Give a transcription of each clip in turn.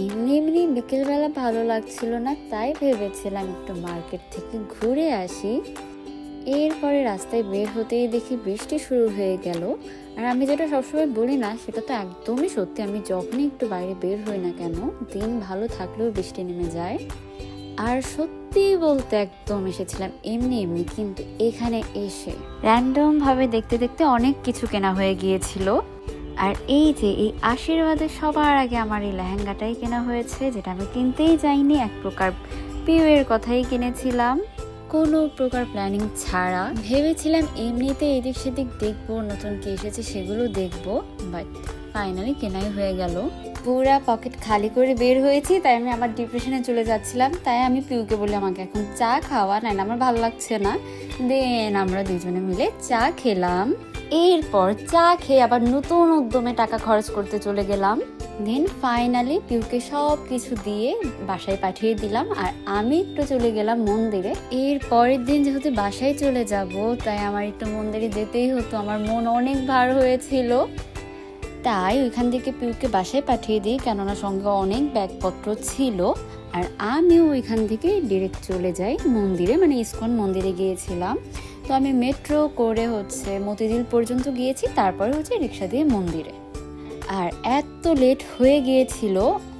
এমনি এমনি বিকেলবেলা ভালো লাগছিল না, তাই ভেবেছিলাম একটু মার্কেট থেকে ঘুরে আসি। এরপরে রাস্তায় বের হতেই দেখি বৃষ্টি শুরু হয়ে গেল। আর আমি যেটা সবসময় বলি না, সেটা তো একদমই সত্যি, আমি যখনই একটু বাইরে বের হই না কেন, দিন ভালো থাকলেও বৃষ্টি নেমে যায়। আর সত্যি বলতে একদম এসেছিলাম এমনি এমনি, কিন্তু এখানে এসে র্যান্ডম ভাবে দেখতে দেখতে অনেক কিছু কেনা হয়ে গিয়েছিল। আর এই যে এই আশীর্বাদে সবার আগে আমার এই লেহেঙ্গাটাই কেনা হয়েছে যেটা আমি কিনতেই যাইনি এক প্রকার পিউয়ের কথাই কিনেছিলাম। কোনো প্রকার প্ল্যানিং ছাড়া ভেবেছিলাম এমনিতে এদিক সেদিক দেখব নতুন কি এসেছে সেগুলো দেখব বাট ফাইনালি কেনাই হয়ে গেল। পুরা পকেট খালি করে বের হয়েছি তাই আমি আমার ডিপ্রেশনে চলে যাচ্ছিলাম তাই আমি পিউকে বলি আমাকে এখন চা খাওয়া নাই আমার ভালো লাগছে না। দেন আমরা দুজনে মিলে চা খেলাম। এরপর চা খেয়ে আবার নতুন উদ্যমে টাকা খরচ করতে চলে গেলাম। দেন ফাইনালি পিউকে সব কিছু দিয়ে বাসায় পাঠিয়ে দিলাম আর আমি একটু চলে গেলাম মন্দিরে। এর পরের দিন যেহেতু বাসায় চলে যাব, তাই আমার একটু মন্দিরে যেতেই হতো, আমার মন অনেক ভার হয়েছিল। তাই ওইখান থেকে পিউকে বাসায় পাঠিয়ে দিই, কেননা সঙ্গে অনেক ব্যাগপত্র ছিল। আর আমিও ওইখান থেকে ডিরেক্ট চলে যাই মন্দিরে মানে ইস্কন মন্দিরে গিয়েছিলাম। তো আমি মেট্রো করে হচ্ছে মতিঝিল পর্যন্ত গিয়েছি, তারপরে হচ্ছে রিক্সা দিয়ে মন্দিরে। আর এত লেট হয়ে গিয়েছিল,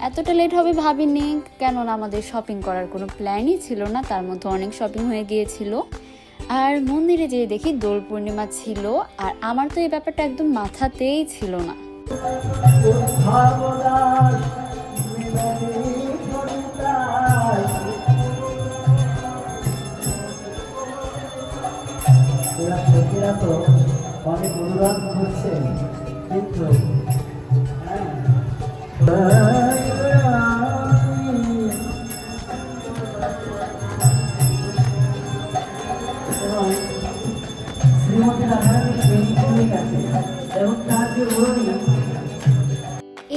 এতটা লেট হবে ভাবিনি, কেননা আমাদের শপিং করার কোনো প্ল্যানই ছিল না, তার মধ্যে অনেক শপিং হয়ে গিয়েছিল। আর মন্দিরে যেয়ে দেখি দোল পূর্ণিমা ছিল, আর আমার তো এই ব্যাপারটা একদম মাথাতেই ছিল না।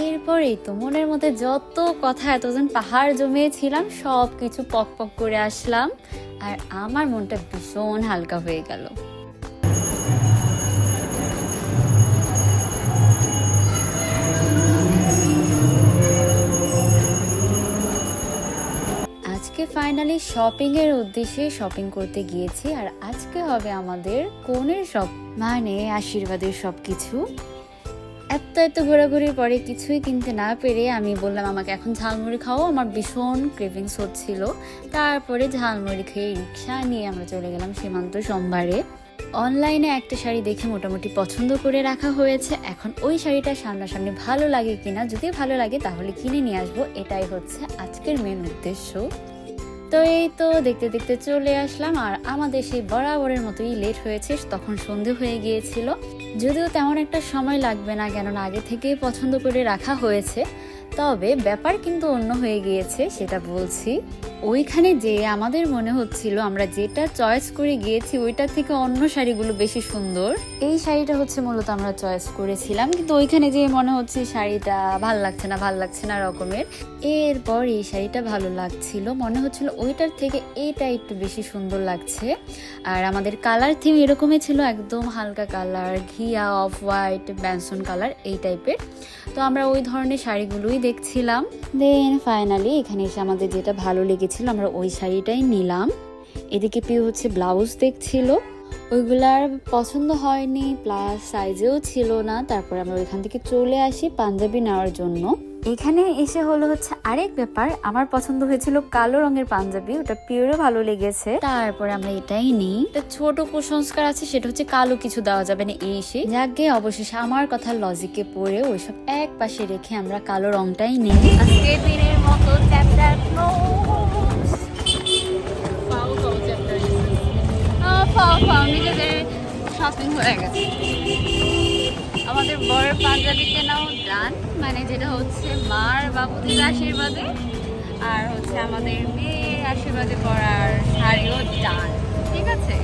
এরপরেই তো মনের মধ্যে যত কথা, এতজন পাহাড় জমিয়েছিলাম সব কিছু পক পক করে আসলাম, আর আমার মনটা ভীষণ হালকা হয়ে গেল। ফাইনালি শপিং এর উদ্দেশ্যে শপিং করতে গিয়েছি, আর আজকে হবে আমাদের কোনের সব মানে আশীর্বাদের সব কিছু এত এত ঘোরাঘুরির পরে কিছুই কিনতে না পেরে আমি বললাম, আমাকে এখন ঝালমুড়ি খাও। আমার ভীষণ ক্রেভিংস হচ্ছিল। তারপরে ঝালমুড়ি খেয়ে রিক্সা নিয়ে আমরা চলে গেলাম সীমান্ত সোমবারে। অনলাইনে একটা শাড়ি দেখে মোটামুটি পছন্দ করে রাখা হয়েছে। এখন ওই শাড়িটা সামনাসামনি ভালো লাগে কিনা, যদি ভালো লাগে তাহলে কিনে নিয়ে আসব। এটাই হচ্ছে আজকের মেন উদ্দেশ্য। তো এই তো দেখতে দেখতে চলে আসলাম, আর আমাদের সেই বরাবরের মতোই লেট হয়েছে, তখন সন্ধে হয়ে গিয়েছিল। যদিও তেমন একটা সময় লাগবে না, কেননা আগে থেকেই পছন্দ করে রাখা হয়েছে। তবে ব্যাপার কিন্তু অন্য হয়ে গিয়েছে, সেটা বলছি। ওইখানে যে আমাদের মনে হচ্ছিল আমরা যেটা চয়েস করে গিয়েছি, ওইটা থেকে অন্য শাড়িগুলো বেশি সুন্দর। এই শাড়িটা হচ্ছে মূলত আমরা চয়েস করেছিলাম, কিন্তু ওইখানে যে মনে হচ্ছে শাড়িটা ভালো লাগছে না, ভালো লাগছে না রকমের। এরপর এই শাড়িটা ভালো লাগছিল, মনে হচ্ছিল ওইটার থেকে এইটা একটু বেশি সুন্দর লাগছে। আর আমাদের কালার থিম এরকমই ছিল, একদম হালকা কালার ঘিয়া অফ হোয়াইট ব্যানসন কালার এই টাইপের তো আমরা ওই ধরনের শাড়িগুলোই দেখছিলাম। দেন ফাইনালি এখানে এসে আমাদের যেটা ভালো লেগেছিল আমরা ওই শাড়িটাই নিলাম। এদিকে পিউ হচ্ছে ব্লাউজ দেখছিল। ওইগুলার পছন্দ হয়নি, প্লাস সাইজেও ছিল না। তারপরে আমরা ওইখান থেকে চলে আসি পাঞ্জাবি নেওয়ার জন্য। এখানে এসে হলো হচ্ছে আরেক ব্যাপার। আমার পছন্দ হয়েছিল কালো রঙের পাঞ্জাবি, ওটা পিওরও ভালো লেগেছে। তারপরে আমরা এটাই নিই। ছোট কুসংস্কার আছে, সেটা হচ্ছে কালো কিছু দেওয়া যাবে না এই সে যাকে অবশেষে আমার কথা লজিকে পড়ে ওইসব এক পাশে রেখে আমরা কালো রংটাই নিই। মতো শপিং হয়ে গেছে। আমাদের বড় পাঞ্জাবি কেনাও ডান মানে যেটা হচ্ছে মার বাবুদের আশীর্বাদে, আর হচ্ছে আমাদের মেয়ের আশীর্বাদে পড়ার শাড়িও ডান ঠিক আছে?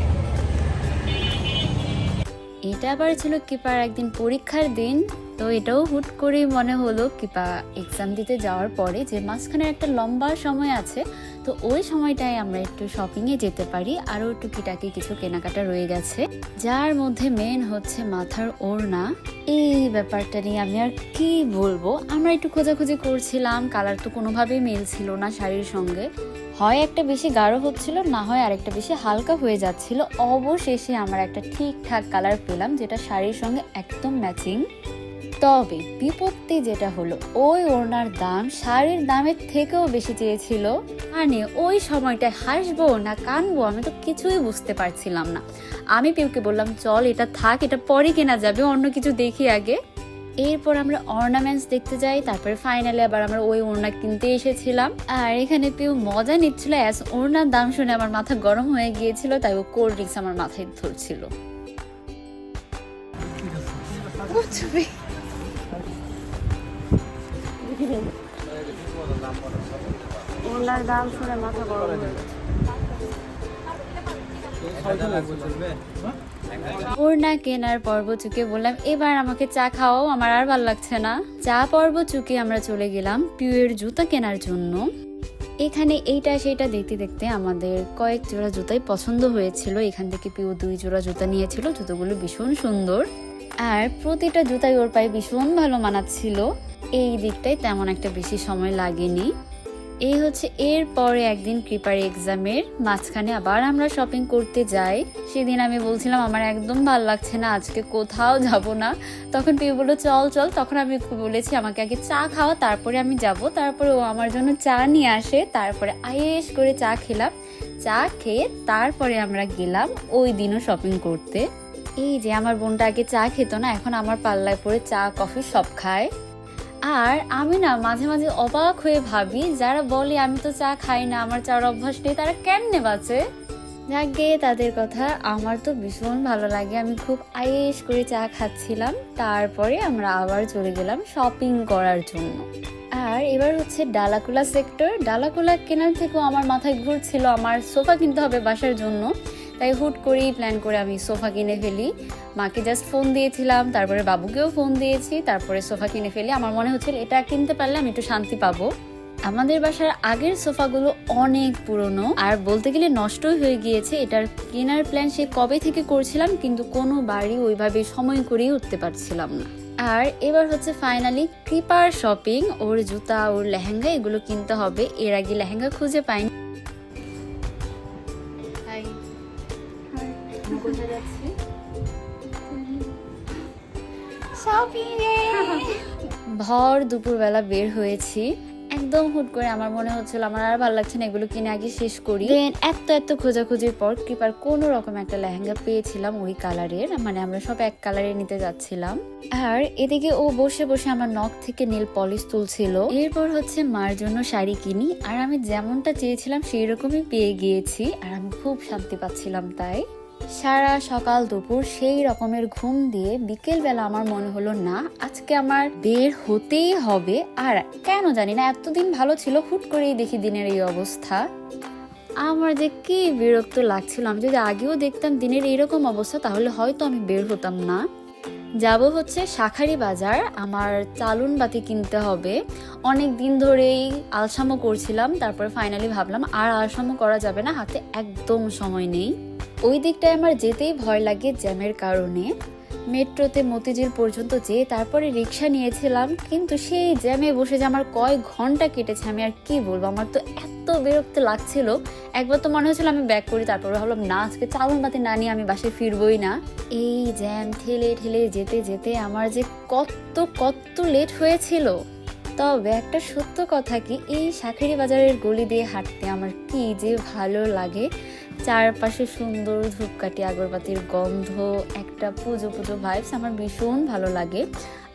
এটা আবার ছিল কিপার একদিন পরীক্ষার দিন। তো এটাও হুট করেই মনে হলো কিপা এক্সাম দিতে যাওয়ার পরে যে মাঝখানে একটা লম্বা সময় আছে, তো ওই সময়টায় আমরা একটু শপিংয়ে যেতে পারি। আরও টুকিটাকি কিছু কেনাকাটা রয়ে গেছে। যার মধ্যে মেন হচ্ছে মাথার ওড়না। এই ব্যাপারটা নিয়ে আমি আর কি বলব? আমরা একটু খোঁজাখুঁজি করছিলাম কালার তো কোনোভাবেই মেল ছিল না শাড়ির সঙ্গে। হয় একটা বেশি গাঢ় হচ্ছিল, না হয় আরেকটা বেশি হালকা হয়ে যাচ্ছিল। অবশেষে আমরা একটা ঠিকঠাক কালার পেলাম, যেটা শাড়ির সঙ্গে একদম ম্যাচিং তবে বিপত্তি যেটা হলো, ওই ওড়নার দাম শাড়ির দামের থেকেও বেশি চেয়েছিল। মানে ওই সময়টায় হাসবো না কানবো আমি তো কিছুই বুঝতে পারছিলাম না। আমি পিউকে বললাম, চল, এটা থাক, এটা পরে কেনা যাবে, অন্য কিছু দেখি আগে। এরপর আমরা অর্নামেন্টস দেখতে যাই, তারপরে ফাইনালে আবার আমরা ওই ওড়না কিনতে এসেছিলাম। আর এখানে পিউ মজা নিচ্ছিল অ্যাস ওড়নার দাম শুনে আমার মাথা গরম হয়ে গিয়েছিল, তাই ও কোল্ড ড্রিঙ্কস আমার মাথায় ধরছিল। ওনার দাম শুনে মাথা গরম হয়ে কেনার পর্ব চুকে বললাম, এবার আমাকে চা খাওয়াও, আমার আর ভালো লাগছে না। চা পর্ব চুকে আমরা চলে গেলাম পিউয়ের জুতা কেনার জন্য। এখানে এইটা সেইটা দেখতে দেখতে আমাদের কয়েক জোড়া জুতাই পছন্দ হয়েছিল। এখান থেকে পিউ দুই জোড়া জুতা নিয়েছিল, জুতোগুলো ভীষণ সুন্দর। আর প্রতিটা জুতাই ওর পায়ে ভীষণ ভালো মানাচ্ছিল। এই দিকটাই তেমন একটা বেশি সময় লাগেনি। এই হচ্ছে এর পরে একদিন কৃপার এক্সামের মাঝখানে আবার আমরা শপিং করতে যাই। সেদিন আমি বলছিলাম, আমার একদম ভালো লাগছে না, আজকে কোথাও যাব না। তখন পিউ বলল, চল চল। তখন আমি বলেছি, আমাকে আগে চা খাওয়া তারপরে আমি যাব। তারপরে ও আমার জন্য চা নিয়ে আসে, তারপরে আয়েস করে চা খেলাম। চা খেয়ে তারপরে আমরা গেলাম ওই দিনও শপিং করতে। এই যে আমার বোনটা আগে চা খেত না, এখন আমার পাল্লায় পরে চা, কফি সব খায়। আর আমি না মাঝে মাঝে অবাক হয়ে ভাবি, যারা বলে আমি তো চা খাই না, আমার চার অভ্যাস নেই, তারা কেমনে বাঁচে? যাকে তাদের কথা আমার তো ভীষণ ভালো লাগে। আমি খুব আয়েস করে চা খাচ্ছিলাম, তারপরে আমরা আবার চলে গেলাম শপিং করার জন্য। আর এবার হচ্ছে ডালাকুলা সেক্টর ডালাকুলা কেনার থেকেও আমার মাথায় ঘুরছিল, আমার সোফা কিনতে হবে বাসার জন্য। তাই হুট করেই প্ল্যান করে আমি সোফা কিনে ফেলি। মাকে জাস্ট ফোন দিয়েছিলাম, তারপরে বাবুকেও ফোন দিয়েছি, তারপরে সোফা কিনে ফেলি। আমার মনে হচ্ছিল এটা কিনতে পারলে আমি একটু শান্তি পাবো। আমাদের বাসার আগের সোফাগুলো অনেক পুরনো, আর বলতে গেলে নষ্টই হয়ে গিয়েছে। এটার কেনার প্ল্যান সে কবে থেকে করছিলাম, কিন্তু কোনো বাড়ি ওইভাবে সময় করেই উঠতে পারছিলাম না। আর এবার হচ্ছে ফাইনালি কৃপার শপিং ওর জুতা, ওর লেহেঙ্গা, এগুলো কিনতে হবে। এর আগে লেহেঙ্গা খুঁজে পাইনি। ভর দুপুরবেলা বের হয়েছি। একদম হুট করে আমার মনে হচ্ছিল আমার আর ভালো লাগছে না, এগুলো কিনে আগে শেষ করি। দেন এত এত খোঁজাখুঁজির পর কৃপার কোনো রকম একটা লেহেঙ্গা পেয়েছিলাম ওই কালারের মানে আমরা সব এক কালারে নিতে যাচ্ছিলাম। আর এদিকে ও বসে বসে আমার নখ থেকে নীল পলিশ তুলছিল। এরপর হচ্ছে মার জন্য শাড়ি কিনি, আর আমি যেমনটা চেয়েছিলাম সেই রকমই পেয়ে গিয়েছি, আর আমি খুব শান্তি পাচ্ছিলাম তাই। সারা সকাল দুপুর সেই রকমের ঘুম দিয়ে বিকেল বেলা আমার মনে হলো, না, আজকে আমার বের হতেই হবে। আর কেন জানি না, এতদিন ভালো ছিল, হুট করেই দেখি দিনের এই অবস্থা। আমার যে কি বিরক্ত লাগছিল, আমি যদি আগেও দেখতাম দিনের এইরকম অবস্থা, তাহলে হয়তো আমি বের হতাম না। যাব হচ্ছে শাখারি বাজার, আমার চালুন বাতি কিনতে হবে। অনেক দিন ধরেই আলসামো করছিলাম, তারপরে ফাইনালি ভাবলাম, আর আলসামো করা যাবে না, হাতে একদম সময় নেই। ওই দিকটায় আমার যেতেই ভয় লাগে জ্যামের কারণে। মেট্রোতে মতিঝিল পর্যন্ত যেয়ে তারপরে রিক্সা নিয়েছিলাম, কিন্তু সেই জ্যামে বসে যে আমার কয় ঘণ্টা কেটেছে, আমি আর কি বলব? আমার তো এত বিরক্ত লাগছিল। একবার তো মনে হচ্ছিল আমি ব্যাক করি, তারপরে ভাবলাম, না, আজকে চালন বাতি না নিয়ে আমি বাসায় ফিরবই না। এই জ্যাম ঠেলে ঠেলে যেতে যেতে আমার যে কত কত লেট হয়েছিল। তবে একটা সত্য কথা কি? এই শাখারি বাজারের গলি দিয়ে হাঁটতে আমার কি যে ভালো লাগে? চারপাশে সুন্দর ধূপকাঠি, আগরবাতির গন্ধ, একটা পুজো পুজো ভাইবস আমার ভীষণ ভালো লাগে।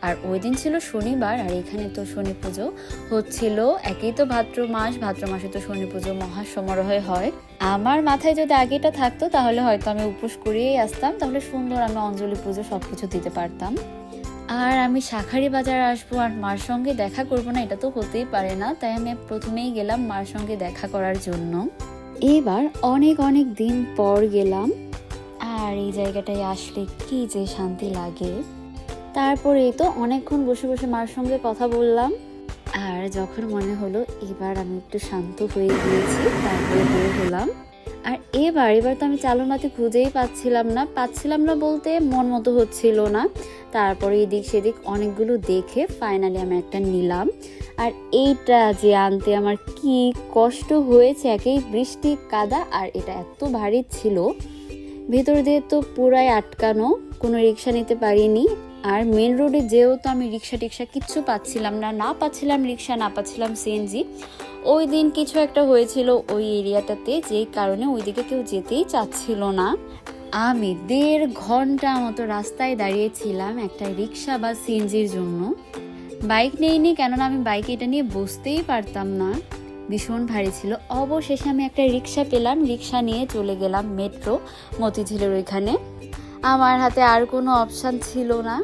আর ওই দিন ছিল শনিবার আর এখানে তো শনি পুজো হচ্ছিল। একই তো ভাদ্র মাস, ভাদ্র মাসে তো শনি পুজো মহা সমারোহে হয়। আমার মাথায় যদি আগেটা থাকতো তাহলে হয়তো আমি উপোস করিয়েই আসতাম, তাহলে সুন্দর আমি অঞ্জলি পুজো সবকিছু দিতে পারতাম। আর আমি শাখারি বাজার আসব আর মার সঙ্গে দেখা করব না, এটা তো হতেই পারে না। তাই আমি প্রথমেই গেলাম মার সঙ্গে দেখা করার জন্য। এবার অনেক অনেক দিন পর গেলাম। আর এই জায়গাটায় আসলে কি যে শান্তি লাগে। তারপরে তো অনেকক্ষণ বসে বসে মার সঙ্গে কথা বললাম। আর যখন মনে হলো এবার আমি একটু শান্ত হয়ে গিয়েছি, তারপরে বের হলাম। আর এবার এবার তো আমি চালনাতে খুঁজেই পাচ্ছিলাম না। পাচ্ছিলাম না বলতে মন মতো হচ্ছিল না। তারপরে এদিক সেদিক অনেকগুলো দেখে ফাইনালি আমি একটা নিলাম। আর এইটা যে আনতে আমার কি কষ্ট হয়েছে, একেই বৃষ্টি, কাদা, আর এটা এত ভারী ছিল। ভেতর দিয়ে তো পুরাই আটকানো, কোনো রিক্সা নিতে পারিনি। আর মেন রোডে যেও তো আমি রিক্সা টিক্সা কিচ্ছু পাচ্ছিলাম না না পাচ্ছিলাম রিক্সা, না পাচ্ছিলাম সিএনজি ওই দিন কিছু একটা হয়েছিল ওই এরিয়াটাতে যেই কারণে ওইদিকে কেউ যেতেই চাচ্ছিল না। আমি দেড় ঘণ্টা মতো রাস্তায় দাঁড়িয়েছিলাম একটা রিক্সা বা সিএনজির জন্য। বাইক নেইনি, কেননা আমি বাইকে এটা নিয়ে বসতেই পারতাম না। ভীষণ ভারী ছিল। অবশেষে আমি একটা রিক্সা পেলাম, রিক্সা নিয়ে চলে গেলাম মেট্রো মতিঝিলের ওইখানে। আমার হাতে আর কোনো অপশান ছিল না।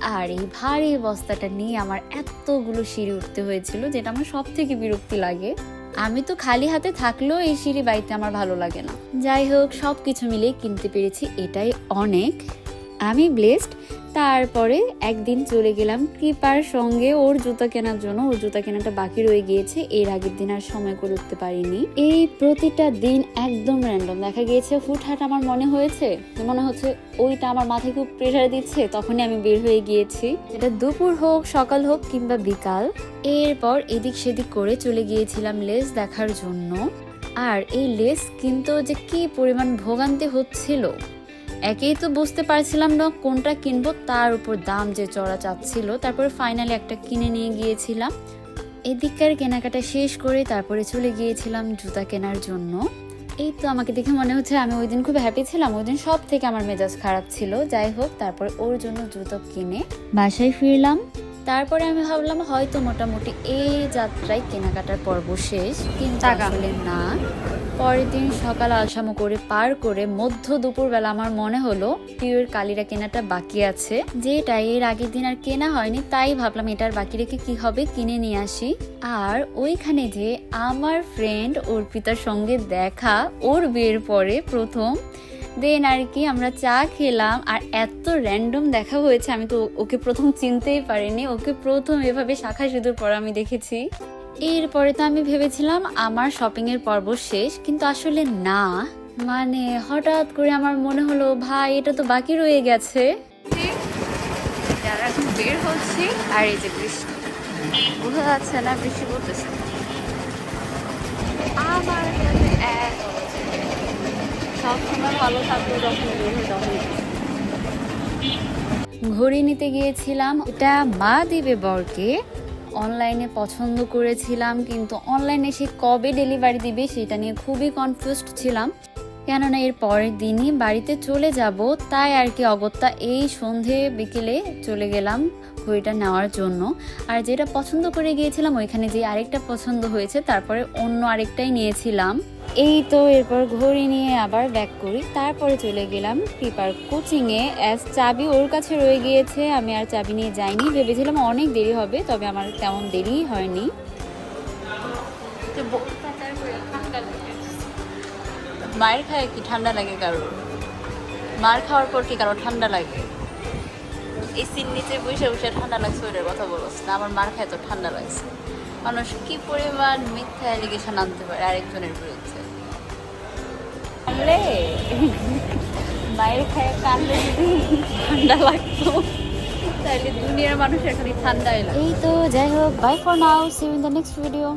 আর এই ভারী বস্তাটা নিয়ে আমার এতগুলো সিঁড়ি উঠতে হয়েছিল যেটা আমার সব থেকে বিরক্তি লাগে। আমি তো খালি হাতে থাকলেও এই সিঁড়ি বাইতে আমার ভালো লাগে না। যাই হোক সব কিছু মিলিয়ে কিনতে পেরেছি এটাই অনেক। আমি ব্লেসড তারপরে একদিন চলে গেলাম কৃপার সঙ্গে। ওর জুতা কেনার জন্য, ওর জুতা কেনাটা বাকি রয়ে গিয়েছে। এর আগের দিন আর সময় করে উঠতে পারিনি। এই প্রতিটা দিন একদম র্যান্ডম দেখা গিয়েছে, হুটহাট আমার মনে হয়েছে, মনে হচ্ছে ওইটা আমার মাথায় খুব প্রেশার দিচ্ছে, তখনই আমি বের হয়ে গিয়েছি। এটা দুপুর হোক, সকাল হোক কিংবা বিকাল। এরপর এদিক সেদিক করে চলে গিয়েছিলাম লেস দেখার জন্য। আর এই লেস কিন্তু যে কি পরিমাণ ভোগান্তি হচ্ছিল। একেই তো বুঝতে পারছিলাম না কোনটা কিনবো, তার উপর দাম যে চড়া চাচ্ছিল, তারপরে ফাইনালি একটা কিনে নিয়ে গিয়েছিলাম। এদিককার কেনাকাটা শেষ করে তারপরে চলে গিয়েছিলাম জুতা কেনার জন্য। এই তো আমাকে দেখে মনে হচ্ছে আমি ওই দিন খুব হ্যাপি ছিলাম, ওই দিন সব থেকে আমার মেজাজ খারাপ ছিল। যাই হোক, তারপর ওর জন্য জুতো কিনে বাসায় ফিরলাম। তারপরে আমি ভাবলাম হয়তো মোটামুটি এই যাত্রায় কেনাকাটার পর্ব শেষ কিন্তু। আসলে না। পরের দিন সকাল আলসামো করে পার করে মধ্য দুপুরবেলা আমার মনে হলো পিওর কালিরা কেনাটা বাকি আছে। যেটা এর আগের দিন আর কেনা হয়নি তাই ভাবলাম এটার বাকি রেখে কি হবে কিনে নিয়ে আসি। আর ওইখানে যে আমার ফ্রেন্ড অর্পিতার সঙ্গে দেখা ওর বিয়ের পরে প্রথম দেন আর কি আমরা চা খেলাম, আর এত র্যান্ডম দেখা হয়েছে, আমি তো ওকে প্রথম চিনতেই পারিনি, ওকে প্রথম এভাবে শাখা সিঁদুর পরা আমি দেখেছি। এরপরে তো আমি ভেবেছিলাম আমার শপিং এর পর্ব শেষ, কিন্তু আসলে না মানে হঠাৎ করে আমার মনে হলো, ভাই, এটা তো বাকি রয়ে গেছে। যারা বের হচ্ছি, আর এই যে বৃষ্টি, বোঝা যাচ্ছে না বৃষ্টি পড়তেছে। আমার ভালো ঘড়ি নিতে গিয়েছিলাম। এটা মা দেবে বরকে। অনলাইনে পছন্দ করেছিলাম, কিন্তু অনলাইনে সে কবে ডেলিভারি দিবে সেটা নিয়ে খুবই কনফিউজড ছিলাম। কেননা এর পরের দিনই বাড়িতে চলে যাব, তাই আর কি অগত্যা এই সন্ধে বিকেলে চলে গেলাম ঘড়িটা নেওয়ার জন্য। আর যেটা পছন্দ করে গিয়েছিলাম, ওইখানে যে আরেকটা পছন্দ হয়েছে, তারপরে অন্য আরেকটাই নিয়েছিলাম। এই তো এরপর ঘড়ি নিয়ে আবার ব্যাক করি, তারপরে চলে গেলাম কৃপার কোচিংয়ে। অ্যাজ চাবি ওর কাছে রয়ে গিয়েছে, আমি আর চাবি নিয়ে যাইনি, ভেবেছিলাম অনেক দেরি হবে, তবে আমার তেমন দেরি হয়নি। মায়ের খায় কি ঠান্ডা লাগে কারোর মার খাওয়ার পর কি কারও ঠান্ডা লাগে? এই সিন নিচে বসে বসে ঠান্ডা লাগছে, ওইটার কথা বলছ না, আমার মার খায় তো ঠান্ডা লাগছে। মানুষ কি পরিমাণ মিথ্যা অ্যালিগেশন আনতে পারে আরেকজনের বিরুদ্ধে? মায়ের খায় কানলে যদি ঠান্ডা লাগতো, তাহলে দুনিয়ার মানুষের খালি ঠান্ডাই লাগে এই তো, যাই হোক bye for now see in the next video